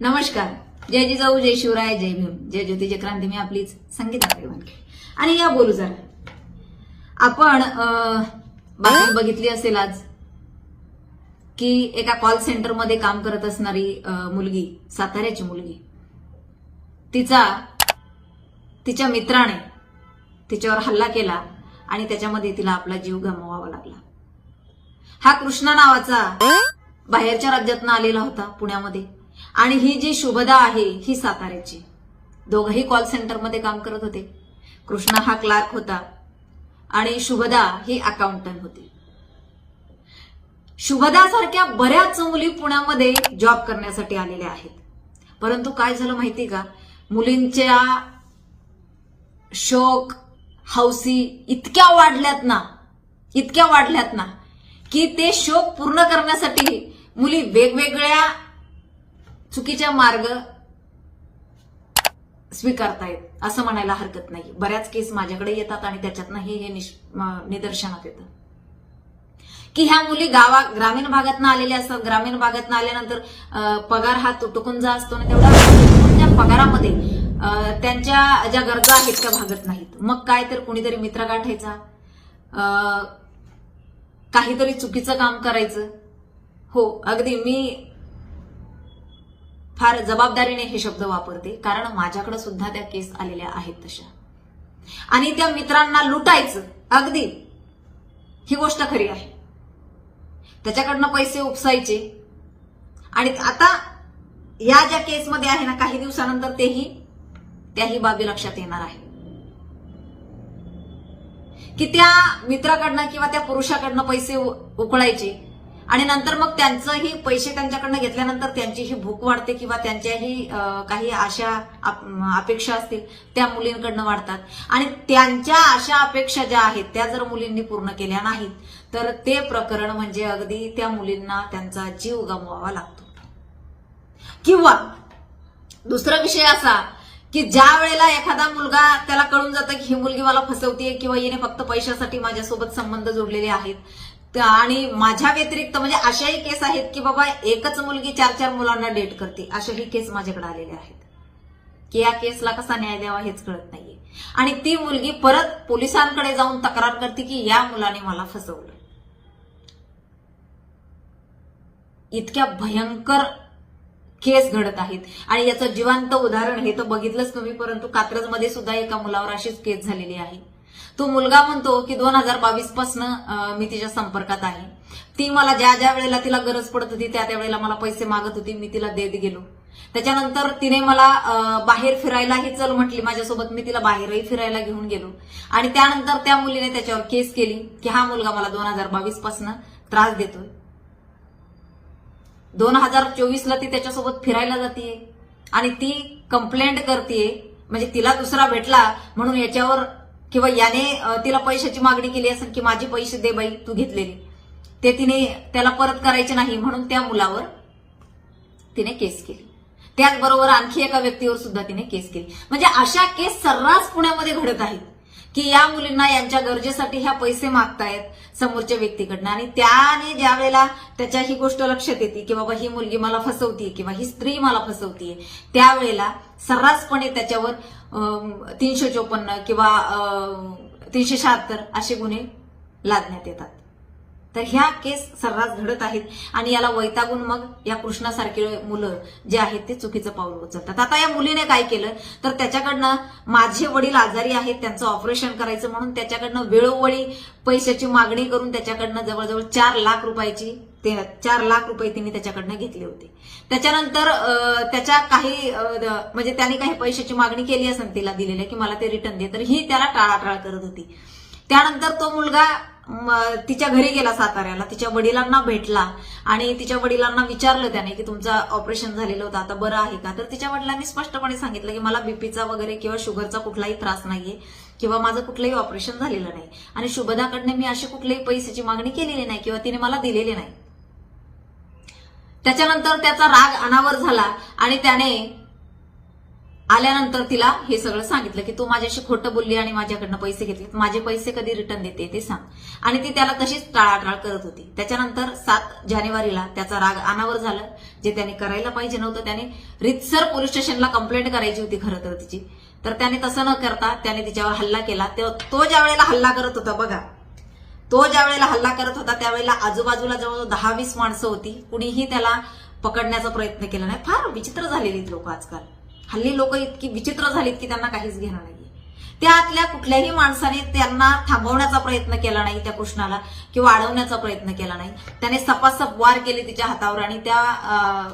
नमस्कार. जय जिजाऊ जय शिवराय जय भीम. जय ज्योती जय क्रांती. मी आपलीच संगीता आणि या बोलू जरा. आपण अं, बातमी बघितली असेल आज की एका कॉल सेंटरमध्ये काम करत असणारी मुलगी साताऱ्याची मुलगी. तिचा तिच्या मित्राने तिच्यावर हल्ला केला आणि त्याच्यामध्ये तिला आपला जीव गमवावा लागला. हा कृष्णा नावाचा बाहेरच्या राज्यातनं आलेला होता पुण्यामध्ये. आणि ही जी शुभदा आहे ही साताऱ्याची. दोघंही कॉल सेंटरमध्ये काम करत होते. कृष्णा हा क्लार्क होता. आणि शुभदा ही अकाउंटंट होती. शुभदा सारख्या बऱ्याच मुली पुण्यामध्ये जॉब करण्यासाठी आलेल्या आहेत. परंतु काय झालं माहिती का? मुलींच्या शोक हौसी इतक्या वाढल्यात ना इतक्या वाढल्यात ना की ते शोक पूर्ण करण्यासाठी मुली वेगवेगळ्या चुकीच्या मार्ग स्वीकारतायत असं म्हणायला हरकत नाही. बऱ्याच केस माझ्याकडे येतात आणि त्याच्यातनंही हे निदर्शनात येतं. की ह्या मुली गावा ग्रामीण भागातनं आलेल्या असतात. ग्रामीण भागातनं आल्यानंतर पगार हा तुटुकुंजा असतो आणि तेवढा त्या पगारामध्ये त्यांच्या ज्या गरजा आहेत त्या भागत नाहीत. मग काय तर कुणीतरी मित्र गाठायचा? अं, काहीतरी चुकीचं काम करायचं? हो अगदी. मी फार जबाबदारीने हे शब्द वापरते कारण माझ्याकडे सुद्धा त्या केस आलेल्या आहेत तशा. आणि त्या मित्रांना लुटायचं अगदी. ही गोष्ट खरी आहे. त्याच्याकडनं पैसे उपसायचे. आणि आता या ज्या केसमध्ये आहे ना काही दिवसानंतर तेही त्याही बाबी लक्षात येणार आहे. की त्या मित्राकडनं किंवा त्या पुरुषाकडनं पैसे उकळायचे आणि नंतर मग त्यांचंही पैसे त्यांच्याकडनं घेतल्यानंतर त्यांचीही भूक वाढते किंवा त्यांच्याही काही आशा अपेक्षा असतील त्या मुलींकडनं वाढतात. आणि त्यांच्या आशा अपेक्षा ज्या आहेत त्या जर मुलींनी पूर्ण केल्या नाहीत तर ते प्रकरण म्हणजे अगदी त्या मुलींना त्यांचा जीव गमवावा लागतो. किंवा दुसरा विषय असा की ज्या वेळेला एखादा मुलगा त्याला कळून जातं की ही मुलगी मला फसवतीये किंवा हिने फक्त पैशासाठी माझ्यासोबत संबंध जोडलेले आहेत आणि माझ्या व्यतिरिक्त म्हणजे अशाही केस आहेत की बाबा एकच मुलगी चार चार मुलांना डेट करते. अशाही केस माझ्याकडे आलेल्या आहेत. की या केसला कसा न्याय द्यावा हेच कळत नाहीये. आणि ती मुलगी परत पोलिसांकडे जाऊन तक्रार करते की या मुलाने मला फसवलं. इतक्या भयंकर केस घडत आहेत. आणि याचं जिवंत उदाहरण हे तर बघितलंच तुम्ही परंतु कात्रजमध्ये सुद्धा एका मुलावर अशीच केस झालेली आहे. तो मुलगा म्हणतो की दोन हजार बावीस पासनं मी तिच्या संपर्कात आहे. ती मला ज्या ज्या वेळेला तिला गरज पडत होती त्या त्या वेळेला मला पैसे मागत होती मी तिला देत गेलो. त्याच्यानंतर तिने मला बाहेर फिरायलाही चल म्हटली. माझ्यासोबत मी तिला बाहेरही फिरायला घेऊन गेलो. आणि त्यानंतर त्या मुलीने त्याच्यावर केस केली की हा मुलगा मला दोन हजार बावीस पासनं त्रास देतोय. दोन हजार चोवीसला ती त्याच्यासोबत फिरायला जातीये आणि ती कंप्लेंट करते म्हणजे तिला दुसरा भेटला म्हणून याच्यावर किंवा याने तिला पैशाची मागणी केली असेल की माझे पैसे दे बाई तू घेतलेली. ते तिने त्याला परत करायचे नाही म्हणून त्या मुलावर तिने केस केली. त्याचबरोबर आणखी एका व्यक्तीवर सुद्धा तिने केस केली. म्हणजे अशा केस सर्रास पुण्यामध्ये घडत आहेत की या मुलींना यांच्या गरजेसाठी ह्या पैसे मागतायत समोरच्या व्यक्तीकडनं. आणि त्याने ज्या वेळेला त्याच्या ही गोष्ट लक्षात येते की बाबा ही मुलगी मला फसवतीये किंवा ही स्त्री मला फसवतीये त्यावेळेला सर्रासपणे त्याच्यावर तीनशे चोपन्न किंवा तीनशे शहात्तर असे गुन्हे लादण्यात येतात. तर ह्या केस सर्रास घडत आहेत आणि याला वैतागून मग या कृष्णासारखे मुलं जे आहेत ते चुकीचं पाऊल उचलतात. आता या मुलीने काय केलं? तर त्याच्याकडनं माझे वडील आजारी आहेत त्यांचं ऑपरेशन करायचं म्हणून त्याच्याकडनं वेळोवेळी पैशाची मागणी करून त्याच्याकडनं जवळजवळ चार लाख रुपयाची ते चार लाख रुपये तिने त्याच्याकडनं घेतले होते. त्याच्यानंतर त्याच्या काही म्हणजे त्याने काही पैशाची मागणी केली असेल तिला दिलेल्या की मला ते रिटर्न दे तर ही त्याला टाळाटाळ करत होती. त्यानंतर तो मुलगा तिच्या घरी गेला साताऱ्याला तिच्या वडिलांना भेटला आणि तिच्या वडिलांना विचारलं त्याने की तुमचं ऑपरेशन झालेलं होतं आता बरं आहे का? तर तिच्या वडिलांनी स्पष्टपणे सांगितलं की मला बीपीचा वगैरे किंवा शुगरचा कुठलाही त्रास नाहीये किंवा माझं कुठलंही ऑपरेशन झालेलं नाही. आणि शुभदाकडनं मी अशी कुठल्याही पैशाची मागणी केलेली नाही किंवा तिने मला दिलेली नाही. त्याच्यानंतर त्याचा राग अनावर झाला आणि त्याने आल्यानंतर तिला हे सगळं सांगितलं की तू माझ्याशी खोटं बोलली आणि माझ्याकडनं पैसे घेतले माझे पैसे कधी रिटर्न देते ते सांग. आणि ती त्याला तशीच टाळाटाळ करत होती. त्याच्यानंतर सात जानेवारीला त्याचा राग अनावर झाला जे त्याने करायला पाहिजे नव्हतं त्याने रितसर पोलीस स्टेशनला कंप्लेंट करायची होती खरं तर तिची. तर त्याने तसं न करता त्याने तिच्यावर हल्ला केला. तो ज्या वेळेला हल्ला करत होता बघा. तो ज्या वेळेला हल्ला करत होता त्यावेळेला आजूबाजूला जवळ दहा वीस माणसं होती. कुणीही त्याला पकडण्याचा प्रयत्न केला नाही. फार विचित्र झालेली लोक आजकाल. हल्ली लोक इतकी विचित्र झालीत की त्यांना काहीच घेणार नाही त्यातल्या कुठल्याही माणसाने त्यांना थांबवण्याचा प्रयत्न केला नाही त्या कृष्णाला किंवा अडवण्याचा प्रयत्न केला नाही. त्याने सपासप वार केले तिच्या हातावर आणि त्या अं,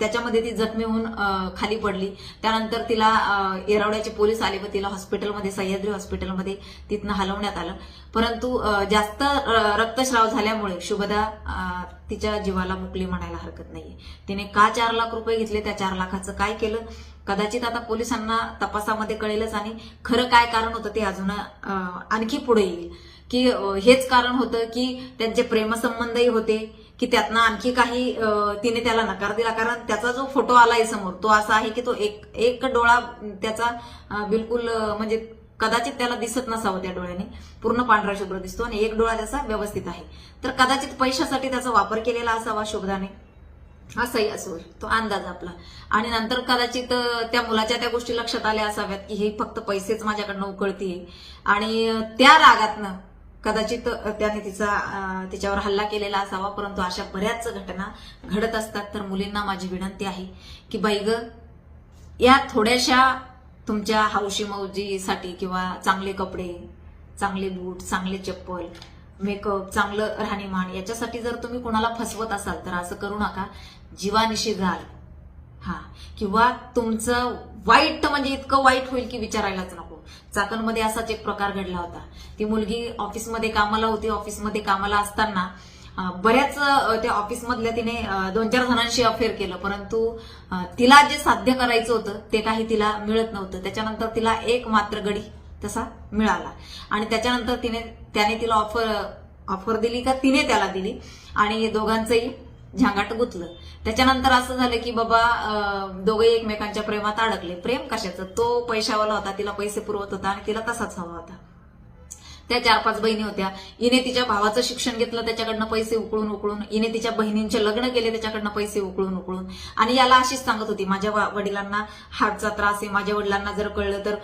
त्याच्यामध्ये ती जखमी होऊन खाली पडली. त्यानंतर तिला येरवड्याचे पोलीस आले व तिला हॉस्पिटलमध्ये सह्याद्री हॉस्पिटलमध्ये तिथनं हलवण्यात आलं. परंतु जास्त र- रक्तस्राव झाल्यामुळे शुभदा तिच्या जीवाला मुकली म्हणायला हरकत नाहीये. तिने का चार लाख रुपये घेतले? त्या चार लाखाचं काय केलं? कदाचित आता पोलिसांना तपासामध्ये कळेलच आणि खरं काय कारण होतं ते अजून आणखी पुढे येईल. की हेच कारण होतं की त्यांचे प्रेमसंबंधही होते. की त्यातनं आणखी काही तिने त्याला नकार दिला. कारण त्याचा जो फोटो आलाय समोर तो असा आहे की तो एक एक डोळा त्याचा बिलकुल म्हणजे कदाचित त्याला दिसत नसावं त्या डोळ्याने. पूर्ण पांढरा शुभ्र दिसतो आणि एक डोळा त्याचा व्यवस्थित आहे. तर कदाचित पैशासाठी त्याचा वापर केलेला असावा शुभ्राने. असंही असो तो अंदाज आपला. आणि नंतर कदाचित त्या मुलाच्या त्या गोष्टी लक्षात आल्या असाव्यात की हे फक्त पैसेच माझ्याकडनं उकळतीये. आणि त्या रागातनं कदाचित त्याने तिचा तिच्यावर हल्ला केलेला असावा परंतु अशा बऱ्याच घटना घडत असतात. तर मुलींना माझी विनंती आहे की बाई ग या थोड्याशा तुमच्या हौशी मौजीसाठी किंवा चांगले कपडे चांगले बूट चांगले चप्पल मेकअप चांगलं राहणीमान याच्यासाठी जर तुम्ही कोणाला फसवत असाल तर असं करू नका. जीवानिशी घाल. हा. किंवा तुमचं वाईट म्हणजे इतकं वाईट होईल की विचारायलाच नको. चाकणमध्ये असाच एक प्रकार घडला होता. ती मुलगी ऑफिसमध्ये कामाला होती. ऑफिसमध्ये कामाला असताना बऱ्याच त्या ऑफिसमधल्या तिने दोन चार जणांशी अफेअर केलं. परंतु तिला जे साध्य करायचं होतं ते काही तिला मिळत नव्हतं. त्याच्यानंतर तिला एक मात्र गडी तसा मिळाला. आणि त्याच्यानंतर तिने त्याने तिला ऑफर ऑफर दिली का तिने त्याला दिली. आणि दोघांचंही झांगाट गुतलं. त्याच्यानंतर असं झालं की बाबा दोघे एकमेकांच्या प्रेमात अडकले. प्रेम कशाचं? तो पैशावाला होता तिला पैसे पुरवत होता आणि तिला तसाच हवा होता. त्या चार पाच बहिणी होत्या. हिने तिच्या भावाचं शिक्षण घेतलं त्याच्याकडनं पैसे उकळून उकळून. हिने तिच्या बहिणींचे लग्न केले त्याच्याकडनं पैसे उकळून उकळून. आणि याला अशीच सांगत होती माझ्या वडिलांना हार्टचा त्रास आहे. माझ्या वडिलांना जर कळलं तर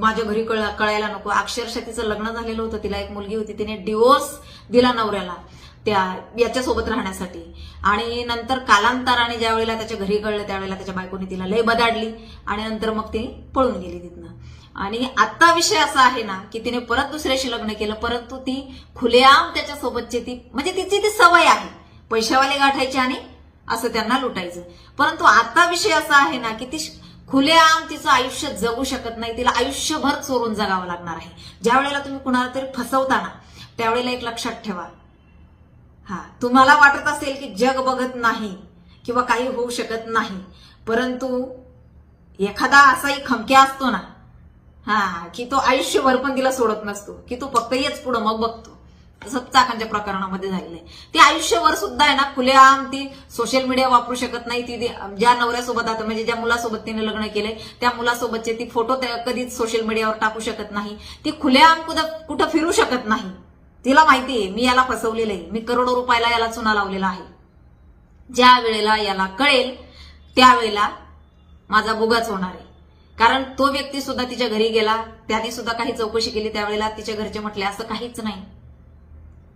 माझ्या घरी कळ- कळायला नको. अक्षरशः तिचं लग्न झालेलं होतं. तिला एक मुलगी होती. तिने डिवोर्स दिला नवऱ्याला. त्या याच्यासोबत राहण्यासाठी. आणि नंतर कालांतराने ज्या वेळेला त्याच्या घरी कळलं त्यावेळेला त्याच्या बायकोने तिला लय बदाडली आणि नंतर मग ती पळून गेली तिथनं. आणि आता विषय असा आहे ना की तिने परत दुसऱ्याशी लग्न केलं परंतु ती खुलेआम त्याच्यासोबतची ती म्हणजे तिची ती सवय आहे. पैशावाले गाठायचे आणि असं त्यांना लुटायचं. परंतु आता विषय असा आहे ना की ती खुलेआम तिचं आयुष्य जगू शकत नाही तिला आयुष्यभर चोरून जगावं लागणार आहे. ज्या वेळेला तुम्ही कुणाला तरी फसवता ना त्यावेळेला एक लक्षात ठेवा. हा तुम्हाला वाटत असेल की जग बघत नाही किंवा काही होऊ शकत नाही परंतु एखादा असाही खमक्या असतो ना हा की तो आयुष्यभर पण तिला सोडत नसतो की तो फक्त येच पुढं मग बघतो. तसं चाकांच्या प्रकरणामध्ये झालेलं आहे. ते आयुष्यभर सुद्धा आहे ना खुलेआम ती सोशल मीडिया वापरू शकत नाही ती ज्या नवऱ्यासोबत आता म्हणजे ज्या मुलासोबत तिने लग्न केलंय त्या मुलासोबतचे ती फोटो त्या- कधीच सोशल मीडियावर टाकू शकत नाही. ती खुलेआम कुठं कुठं फिरू शकत नाही. तिला माहिती आहे मी याला फसवलेलं आहे मी करोडो रुपयाला याला चुना लावलेला आहे. ज्या वेळेला याला कळेल त्यावेळेला माझा बुगाच होणार आहे. कारण तो व्यक्ती सुद्धा तिच्या घरी गेला त्याने सुद्धा काही चौकशी केली त्यावेळेला तिच्या घरचे म्हटले असं काहीच नाही.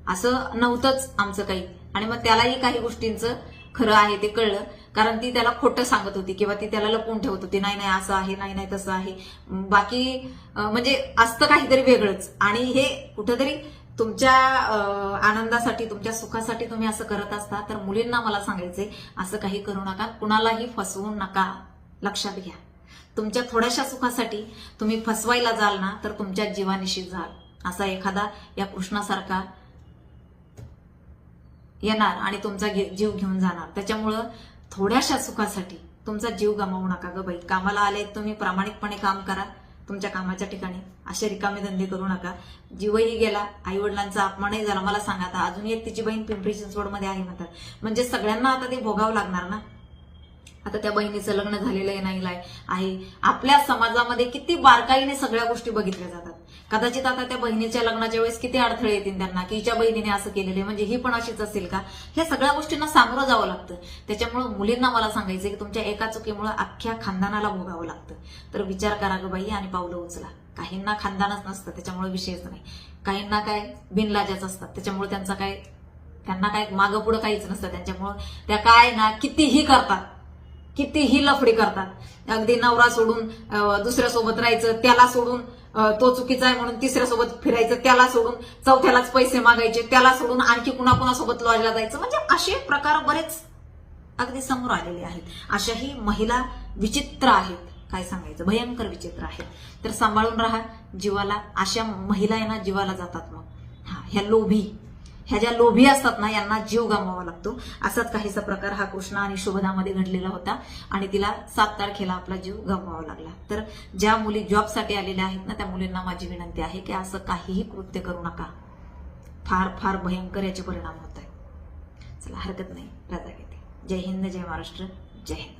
असं नव्हतंच आमचं काही. आणि मग त्यालाही काही गोष्टींचं खरं आहे ते कळलं. कारण ती त्याला खोटं सांगत होती किंवा ती त्याला लपवून ठेवत होती नाही नाही असं आहे नाही नाही तसं आहे. बाकी म्हणजे असतं काहीतरी वेगळंच. आणि हे कुठंतरी तुमच्या आनंदासाठी तुमच्या सुखासाठी तुम्ही असं करत असता तर मुलींना मला सांगायचंय असं काही करू नका. कुणालाही फसवू नका. लक्षात घ्या. तुमच्या थोड्याशा सुखासाठी तुम्ही फसवायला जाल ना तर तुमच्या जीवानिशी जाल. असा एखादा या कृष्णासारखा येणार आणि तुमचा घे- जीव घेऊन जाणार. त्याच्यामुळं थोड्याशा सुखासाठी तुमचा जीव गमावू नका ग बाई. कामाला आले तुम्ही प्रामाणिकपणे काम करा. तुमच्या कामाच्या ठिकाणी. असे रिकामे धंदे करू नका. जीवही गेला आई वडिलांचा अपमानही झाला. मला सांगा आता अजून एक तिची बहीण पिंपरी चिंचवडमध्ये आहे म्हणतात. म्हणजे सगळ्यांना आता ते भोगावं लागणार ना? आता त्या बहिणीचं लग्न झालेलं नाही आहे. आपल्या समाजामध्ये किती बारकाईने सगळ्या गोष्टी बघितल्या जातात. कदाचित आता त्या बहिणीच्या लग्नाच्या वेळेस किती अडथळे येतील त्यांना की हिच्या बहिणीने असं केलेलं म्हणजे ही पण अशीच असेल का? ह्या सगळ्या गोष्टींना सामोरं जावं लागतं. त्याच्यामुळे मुलींना मला सांगायचं की तुमच्या एका चुकीमुळे अख्ख्या खानदानाला भोगावं लागतं. तर विचार करा ग बाई आणि पावलं उचला. काहींना खानदानच नसतं त्याच्यामुळे विषयच नाही. काहींना काय बिनलाजाच असतात त्याच्यामुळे त्यांचा काय त्यांना काय मागं पुढं काहीच नसतं. त्यांच्यामुळं त्या काय ना कितीही करतात कितीही लफडी करतात. अगदी नवरा सोडून दुसऱ्या दुसऱ्यासोबत राहायचं त्याला सोडून तो चुकीचा आहे म्हणून तिसऱ्यासोबत फिरायचं त्याला सोडून चौथ्यालाच पैसे मागायचे त्याला सोडून आणखी कुणा कुणासोबत लॉजला जायचं. म्हणजे असे प्रकार बरेच अगदी समोर आलेले आहेत. अशाही महिला विचित्र आहेत. काय सांगायचं? भयंकर विचित्र आहेत. तर सांभाळून राहा. जीवाला अशा महिला आहे ना जीवाला जातात मग. हा ह्या लोभी. ह्या ज्या लोभी असतात ना यांना जीव गमवावा लागतो. असाच काहीसा प्रकार हा कृष्णा आणि शुभदामध्ये घडलेला होता आणि तिला सात तारखेला आपला जीव गमवावा लागला. तर ज्या मुली जॉबसाठी आलेल्या आहेत ना त्या मुलींना माझी विनंती आहे की असं काहीही कृत्य करू नका. फार फार भयंकर याचे परिणाम होत आहेत. चला हरकत नाही. रजा घेते. जय हिंद जय महाराष्ट्र जय हिंद.